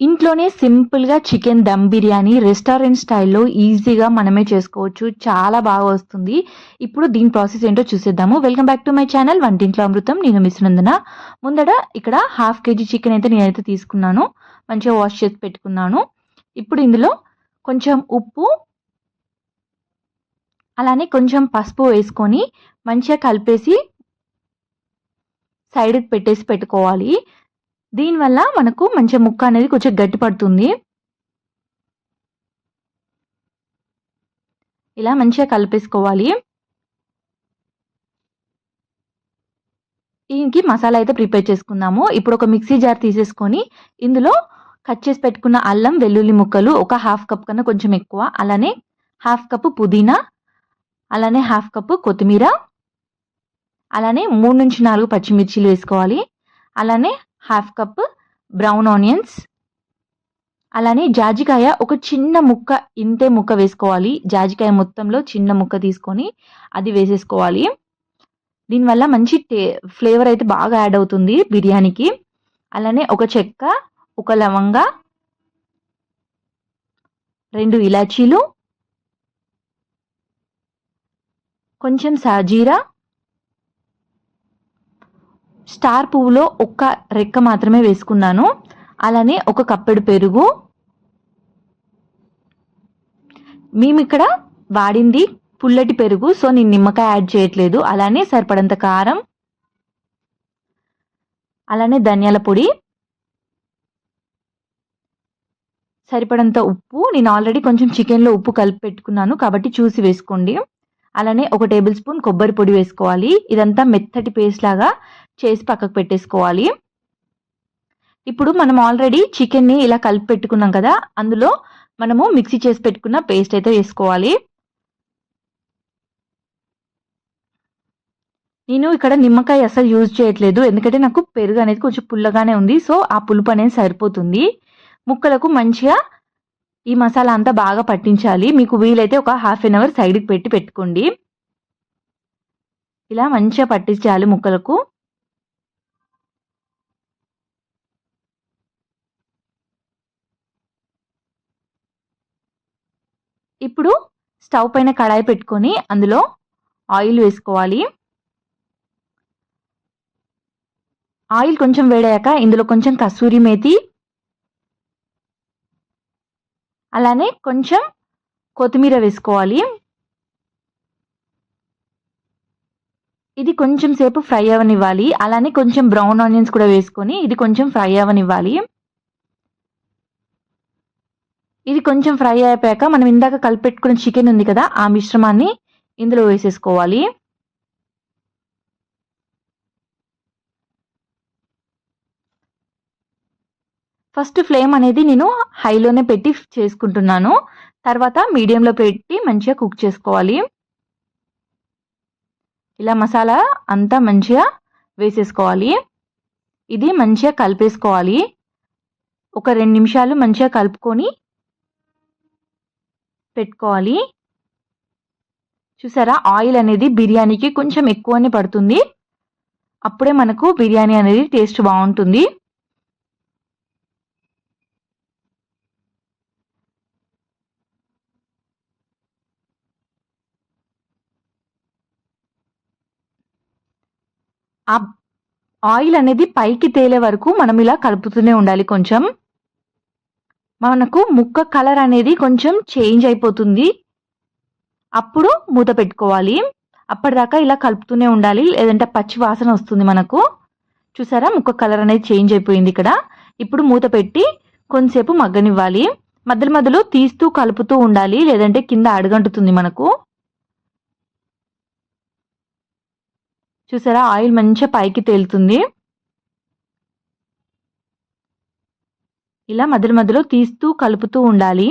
ఇంట్లోనే సింపుల్‌గా chicken dum biryani restaurant స్టైల్‌లో ఈజీగా మనమే చేసుకోవచ్చు. చాలా బాగా వస్తుంది. ఇప్పుడు దీని ప్రాసెస్ ఏంటో చూసేద్దాము. Welcome back to my channel వంటింట్లో అమృతం. నేను మిస్నందన ముందట ఇక్కడ హాఫ్ కేజీ చికెన్ అయితే నేనైతే తీసుకున్నాను. మంచిగా వాష్ చేసి పెట్టుకున్నాను. ఇప్పుడు ఇందులో కొంచెం ఉప్పు అలానే కొంచెం పసుపు వేసుకొని మంచిగా కలిపేసి సైడ్‌కి పెట్టేసి పెట్టుకోవాలి. దీనివల్ల మనకు మంచి ముక్క అనేది కొంచెం గట్టి పడుతుంది. ఇలా మంచిగా కలిపేసుకోవాలి. దీనికి మసాలా అయితే ప్రిపేర్ చేసుకుందాము. ఇప్పుడు ఒక మిక్సీ జార్ తీసేసుకొని ఇందులో కట్ చేసి పెట్టుకున్న అల్లం, వెల్లుల్లి ముక్కలు ఒక హాఫ్ కప్ కన్నా కొంచెం ఎక్కువ, అలానే హాఫ్ కప్ పుదీనా, అలానే హాఫ్ కప్ కొత్తిమీర, అలానే 3-4 పచ్చిమిర్చీలు వేసుకోవాలి. అలానే హాఫ్ కప్ బ్రౌన్ ఆనియన్స్, అలానే జాజికాయ ఒక చిన్న ముక్క ఇంతే ముక్క వేసుకోవాలి. జాజికాయ మొత్తంలో చిన్న ముక్క తీసుకొని అది వేసేసుకోవాలి. దీనివల్ల మంచి టే ఫ్లేవర్ అయితే బాగా యాడ్ అవుతుంది బిర్యానీకి. అలానే ఒక చెక్క, ఒక లవంగా రెండు ఇలాచీలు కొంచెం సాజీరా స్టార్ పువ్వులో ఒక్క రెక్క మాత్రమే వేసుకున్నాను. అలానే ఒక కప్పెడు పెరుగు. మేము ఇక్కడ వాడింది పుల్లటి పెరుగు. సో, నేను నిమ్మకాయ యాడ్ చేయట్లేదు. అలానే సరిపడంత కారం. అలానే ధనియాల పొడి. సరిపడంత ఉప్పు. నేను ఆల్రెడీ కొంచెం చికెన్‌లో ఉప్పు కలిపి పెట్టుకున్నాను. కాబట్టి చూసి వేసుకోండి. అలానే ఒక టేబుల్ స్పూన్ కొబ్బరి పొడి వేసుకోవాలి. ఇదంతా మెత్తటి పేస్ట్ లాగా చేసి పక్కకు పెట్టేసుకోవాలి. ఇప్పుడు మనం ఆల్రెడీ చికెన్‌ని ఇలా కలిపి పెట్టుకున్నాం కదా! అందులో మనము మిక్సీ చేసి పెట్టుకున్న పేస్ట్ అయితే వేసుకోవాలి. నేను ఇక్కడ నిమ్మకాయ అసలు యూజ్ చేయట్లేదు. ఎందుకంటే నాకు పెరుగు అనేది కొంచెం పుల్లగానే ఉంది. సో, ఆ పులుపు అనేది సరిపోతుంది. ముక్కలకు మంచిగా ఈ మసాలా అంతా బాగా పట్టించాలి. మీకు వీలైతే ఒక హాఫ్ ఎన్ అవర్ సైడ్‌కి పెట్టి పెట్టుకోండి. ఇలా మంచిగా పట్టించాలి ముక్కలకు. ఇప్పుడు స్టవ్ పైన కడాయి పెట్టుకొని అందులో ఆయిల్ వేసుకోవాలి. ఆయిల్ కొంచెం వేడయ్యాక ఇందులో కొంచెం కస్తూరి మేతి అలానే కొంచెం కొత్తిమీర వేసుకోవాలి. ఇది కొంచెం సేపు ఫ్రై అవ్వనివ్వాలి. అలానే కొంచెం బ్రౌన్ ఆనియన్స్ కూడా వేసుకొని ఇది కొంచెం ఫ్రై అవ్వనివ్వాలి. ఇది కొంచెం ఫ్రై అయిపోయాక మనం ఇందాక కలిపెట్టుకున్న చికెన్ ఉంది కదా! ఆ మిశ్రమాన్ని ఇందులో వేసేసుకోవాలి. ఫస్ట్ ఫ్లేమ్ అనేది నేను హైలోనే పెట్టి చేసుకుంటున్నాను. తర్వాత మీడియంలో పెట్టి మంచిగా కుక్ చేసుకోవాలి. ఇలా మసాలా అంతా మంచిగా వేసేసుకోవాలి. ఇది మంచిగా కలిపేసుకోవాలి. ఒక రెండు నిమిషాలు మంచిగా కలుపుకొని పెట్టుకోవాలి. చూసారా? ఆయిల్ అనేది బిర్యానీకి కొంచెం ఎక్కువనే పడుతుంది. అప్పుడే మనకు బిర్యానీ అనేది టేస్ట్ బాగుంటుంది ఆ ఆయిల్ అనేది పైకి తేలే వరకు మనం ఇలా కలుపుతూనే ఉండాలి కొంచెం. మనకు ముక్క కలర్ అనేది కొంచెం చేంజ్ అయిపోతుంది. అప్పుడు మూత పెట్టుకోవాలి. అప్పటిదాకా ఇలా కలుపుతూనే ఉండాలి. లేదంటే పచ్చి వాసన వస్తుంది మనకు. చూసారా? ముక్క కలర్ అనేది చేంజ్ అయిపోయింది ఇక్కడ. ఇప్పుడు మూత పెట్టి కొంతసేపు మగ్గనివ్వాలి. మధ్యలో మధ్యలో తీస్తూ కలుపుతూ ఉండాలి. లేదంటే కింద అడుగంటుతుంది మనకు. చూసారా? ఆయిల్ మంచిగా పైకి తేలుతుంది. ఇలా మధ్య మధ్యలో తీస్తూ కలుపుతూ ఉండాలి.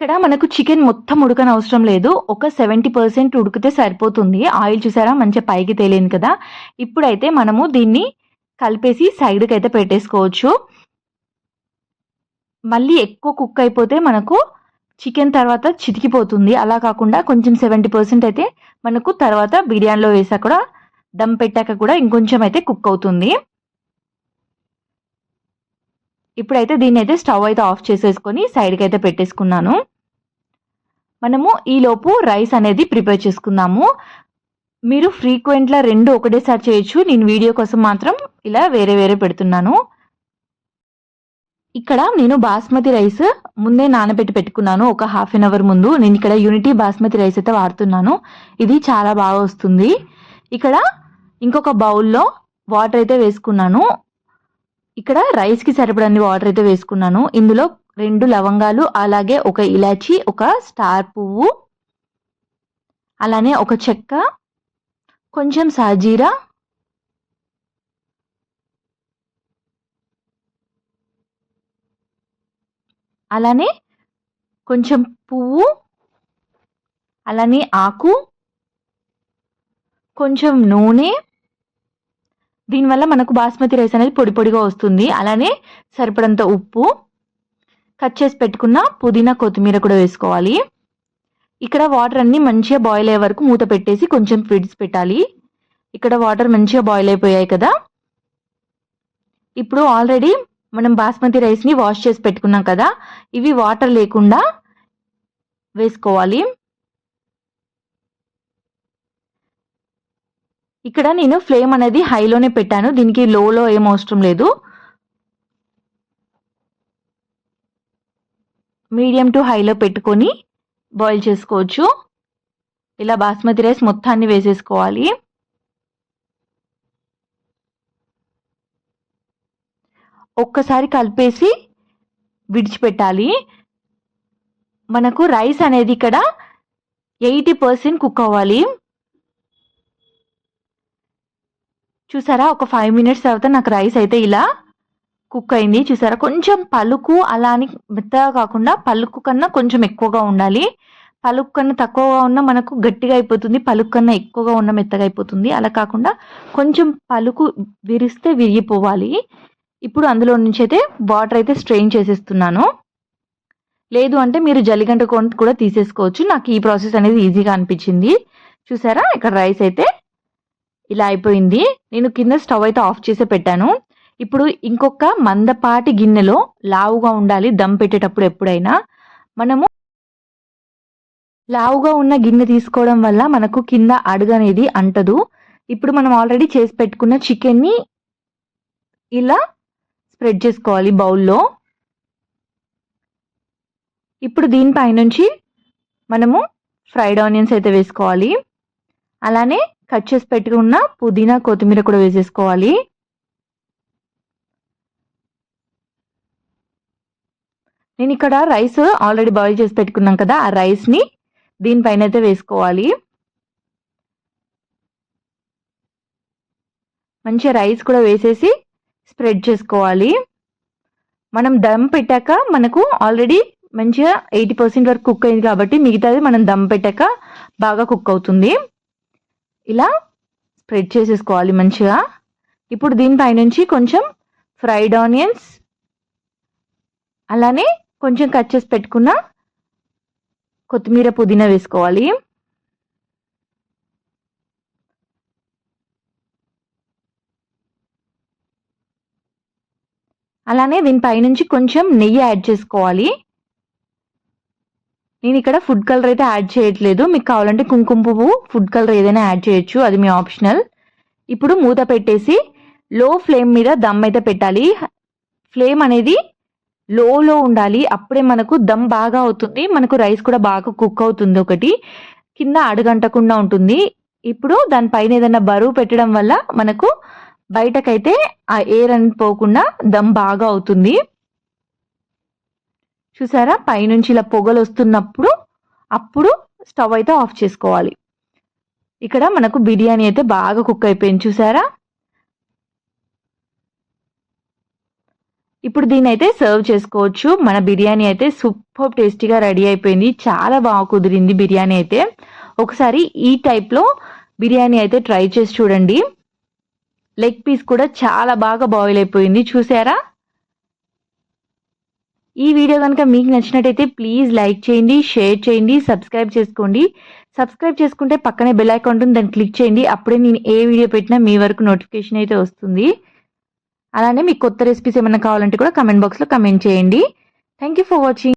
ఇక్కడ మనకు చికెన్ మొత్తం ఉడకనవసరం లేదు. ఒక 70% ఉడికితే సరిపోతుంది. ఆయిల్ చూసారా? మంచిగా పైకి తేలింది కదా! ఇప్పుడైతే మనము దీన్ని కలిపేసి సైడ్కి అయితే పెట్టేసుకోవచ్చు. మళ్ళీ ఎక్కువ కుక్ అయిపోతే మనకు చికెన్ తర్వాత చితికిపోతుంది. అలా కాకుండా కొంచెం సెవెంటీ పర్సెంట్ అయితే మనకు తర్వాత బిర్యానీలో వేసాక కూడా దమ్ పెట్టాక కూడా ఇంకొంచెం అయితే కుక్ అవుతుంది. ఇప్పుడైతే దీన్ని అయితే స్టవ్ అయితే ఆఫ్ చేసేసుకొని సైడ్కి అయితే పెట్టేసుకున్నాను. మనము ఈలోపు రైస్ అనేది ప్రిపేర్ చేసుకుందాము. మీరు ఫ్రీక్వెంట్లా రెండు ఒకటేసారి చేయొచ్చు. నేను వీడియో కోసం మాత్రం ఇలా వేరే వేరే పెడుతున్నాను. ఇక్కడ నేను బాస్మతి రైస్ ముందే నానబెట్టి పెట్టుకున్నాను. ఒక హాఫ్ అన్ అవర్ ముందు నేను ఇక్కడ యూనిటీ బాస్మతి రైస్ అయితే వాడుతున్నాను. ఇది చాలా బాగా వస్తుంది. ఇక్కడ ఇంకొక బౌల్లో వాటర్ అయితే వేసుకున్నాను. ఇక్కడ రైస్కి సరిపడన్ని వాటర్ అయితే వేసుకున్నాను. ఇందులో రెండు లవంగాలు అలాగే ఒక ఇలాచి ఒక స్టార్ పువ్వు అలానే ఒక చెక్క కొంచెం సాజీరా అలానే కొంచెం పువ్వు అలానే ఆకు కొంచెం నూనె. దీనివల్ల మనకు బాస్మతి రైస్ అనేది పొడి పొడిగా వస్తుంది. అలానే సరిపడంత ఉప్పు. కట్ చేసి పెట్టుకున్న పుదీనా కొత్తిమీర కూడా వేసుకోవాలి. ఇక్కడ వాటర్ అన్ని మంచిగా బాయిల్ అయ్యే వరకు మూత పెట్టేసి కొంచెం ఫిడ్స్ పెట్టాలి. ఇక్కడ వాటర్ మంచిగా బాయిల్ అయిపోయాయి కదా. ఇప్పుడు ఆల్రెడీ మనం బాస్మతి రైస్ని వాష్ చేసి పెట్టుకున్నాం కదా ఇవి వాటర్ లేకుండా వేసుకోవాలి. ఇక్కడ నేను ఫ్లేమ్ అనేది హైలోనే పెట్టాను దీనికి లోలో ఏం అవసరం లేదు. మీడియం టు హైలో పెట్టుకొని బాయిల్ చేసుకోవచ్చు. ఇలా బాస్మతి రైస్ మొత్తాన్ని వేసేసుకోవాలి. ఒక్కసారి కలిపేసి విడిచిపెట్టాలి. మనకు రైస్ అనేది ఇక్కడ ఎయిటీ పర్సెంట్ కుక్ అవ్వాలి. చూసారా? ఒక ఫైవ్ మినిట్స్ తర్వాత నాకు రైస్ అయితే ఇలా కుక్ అయింది. చూసారా? కొంచెం పలుకు అలా అని మెత్తగా కాకుండా పలుకు కన్నా కొంచెం ఎక్కువగా ఉండాలి. పలుకు కన్నా తక్కువగా ఉన్న మనకు గట్టిగా అయిపోతుంది. పలుకు కన్నా ఎక్కువగా ఉన్న మెత్తగా అయిపోతుంది. అలా కాకుండా కొంచెం పలుకు విరిస్తే విరిగిపోవాలి. ఇప్పుడు అందులో నుంచి అయితే వాటర్ అయితే స్ట్రెయిన్ చేసేస్తున్నాను. లేదు అంటే మీరు జల్లిగంట కూడా తీసేసుకోవచ్చు. నాకు ఈ ప్రాసెస్ అనేది ఈజీగా అనిపించింది. చూసారా? ఇక్కడ రైస్ అయితే ఇలా అయిపోయింది. నేను కింద స్టవ్ అయితే ఆఫ్ చేసే పెట్టాను. ఇప్పుడు ఇంకొక మందపాటి గిన్నెలో లావుగా ఉండాలి దమ్ పెట్టేటప్పుడు ఎప్పుడైనా. మనము లావుగా ఉన్న గిన్నె తీసుకోవడం వల్ల మనకు కింద అడుగు అనేది అంటదు. ఇప్పుడు మనం ఆల్రెడీ చేసి పెట్టుకున్న చికెన్ని ఇలా స్ప్రెడ్ చేసుకోవాలి బౌల్లో. ఇప్పుడు దీనిపైనుంచి మనము ఫ్రైడ్ ఆనియన్స్ అయితే వేసుకోవాలి. అలానే కట్ చేసి పెట్టుకున్న పుదీనా కొత్తిమీర కూడా వేసేసుకోవాలి. నేను ఇక్కడ రైస్ ఆల్రెడీ బాయిల్ చేసి పెట్టుకున్నాం కదా ఆ రైస్ని దీనిపైన అయితే వేసుకోవాలి. మంచిగా రైస్ కూడా వేసేసి స్ప్రెడ్ చేసుకోవాలి. మనం దమ్ పెట్టాక మనకు ఆల్రెడీ మంచిగా ఎయిటీ పర్సెంట్ వరకు కుక్ అయింది కాబట్టి మిగతాది మనం దమ్ పెట్టాక బాగా కుక్ అవుతుంది. ఇలా స్ప్రెడ్ చేసేసుకోవాలి మంచిగా. ఇప్పుడు దీనిపైనుంచి కొంచెం ఫ్రైడ్ ఆనియన్స్ అలానే కొంచెం కట్ చేసి పెట్టుకున్న కొత్తిమీర పుదీనా వేసుకోవాలి. అలానే దీని పైనుంచి కొంచెం నెయ్యి యాడ్ చేసుకోవాలి. నేను ఇక్కడ ఫుడ్ కలర్ అయితే యాడ్ చేయట్లేదు. మీకు కావాలంటే కుంకుమ పువ్వు ఫుడ్ కలర్ ఏదైనా యాడ్ చేయొచ్చు. అది మీ ఆప్షనల్. ఇప్పుడు మూత పెట్టేసి లో ఫ్లేమ్ మీద దమ్ అయితే పెట్టాలి. ఫ్లేమ్ అనేది లోలో ఉండాలి. అప్పుడే మనకు దమ్ బాగా అవుతుంది. మనకు రైస్ కూడా బాగా కుక్ అవుతుంది ఒకటి. కింద అడుగంటకుండా ఉంటుంది. ఇప్పుడు దానిపైన ఏదైనా బరువు పెట్టడం వల్ల మనకు బయటకైతే ఆ ఎయిర్ అని పోకుండా దమ్ బాగా అవుతుంది. చూసారా? పైనుంచి ఇలా పొగలు వస్తున్నప్పుడు అప్పుడు స్టవ్ అయితే ఆఫ్ చేసుకోవాలి. ఇక్కడ మనకు బిర్యానీ అయితే బాగా కుక్ అయిపోయింది. చూసారా? ఇప్పుడు దీన్ని అయితే సర్వ్ చేసుకోవచ్చు. మన బిర్యానీ అయితే సూపర్ టేస్టీగా రెడీ అయిపోయింది. చాలా బాగా కుదిరింది బిర్యానీ అయితే. ఒకసారి ఈ టైప్లో బిర్యానీ అయితే ట్రై చేసి చూడండి. లెగ్ పీస్ కూడా చాలా బాగా బాయిల్ అయిపోయింది. చూసారా? ఈ వీడియో కనుక మీకు నచ్చినట్టయితే ప్లీజ్ లైక్ చేయండి షేర్ చేయండి సబ్స్క్రైబ్ చేసుకోండి. సబ్స్క్రైబ్ చేసుకుంటే పక్కనే బెల్ ఐకాన్ ఉంటుంది దాన్ని క్లిక్ చేయండి. అప్పుడే నేను ఏ వీడియో పెట్టినా మీ వరకు నోటిఫికేషన్ అయితే వస్తుంది. అలానే మీకు కొత్త రెసిపీస్ ఏమైనా కావాలంటే కూడా కమెంట్ బాక్స్లో కమెంట్ చేయండి. Thank you for watching